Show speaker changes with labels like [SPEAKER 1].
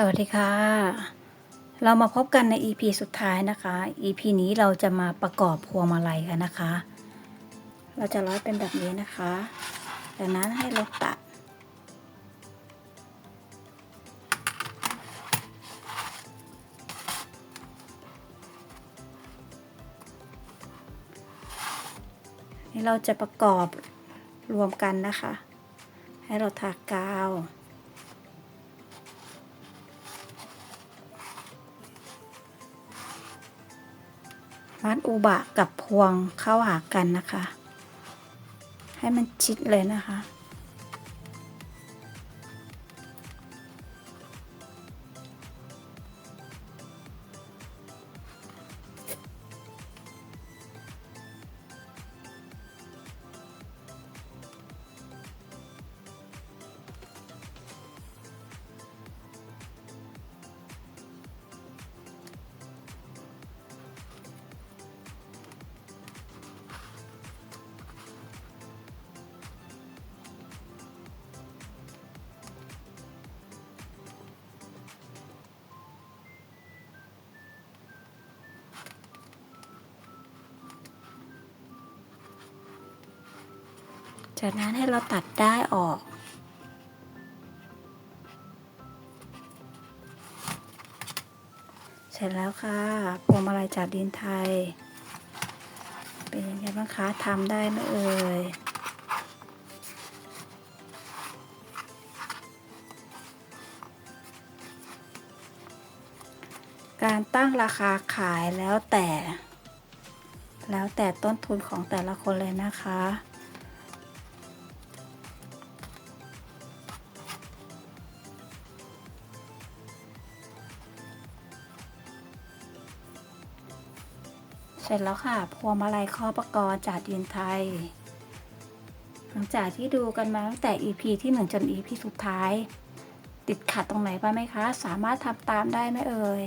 [SPEAKER 1] สวัสดีค่ะ เรามาพบกันใน EP สุดท้ายนะคะ EP นี้เราจะมาประกอบพวงมาลัยกันนะคะ เราจะร้อยเป็นแบบนี้นะคะจากนั้นให้เราตัด นี่เราจะประกอบรวมกันนะคะ ให้เราทากาว มัดอุบะกับพวงเข้าหากันนะคะ ให้มันชิดเลยนะคะ จากนั้นให้เราตัดได้ออก เสร็จแล้วค่ะพวงมาลัยจากดินไทย เป็นยังไงบ้างคะทำได้ไหมเอ่ยการตั้งราคาขายแล้วแต่ แล้วแต่ต้นทุนของแต่ละคนเลยนะคะ เสร็จแล้วค่ะพวงมาลัยข้อประกอบจากดินไทย หลังจากที่ดูกันมาตั้งแต่ EP ที่1จน EP สุดท้าย ติดขัดตรงไหนบ้างไหมคะ สามารถทำตามได้ไหมเอ่ย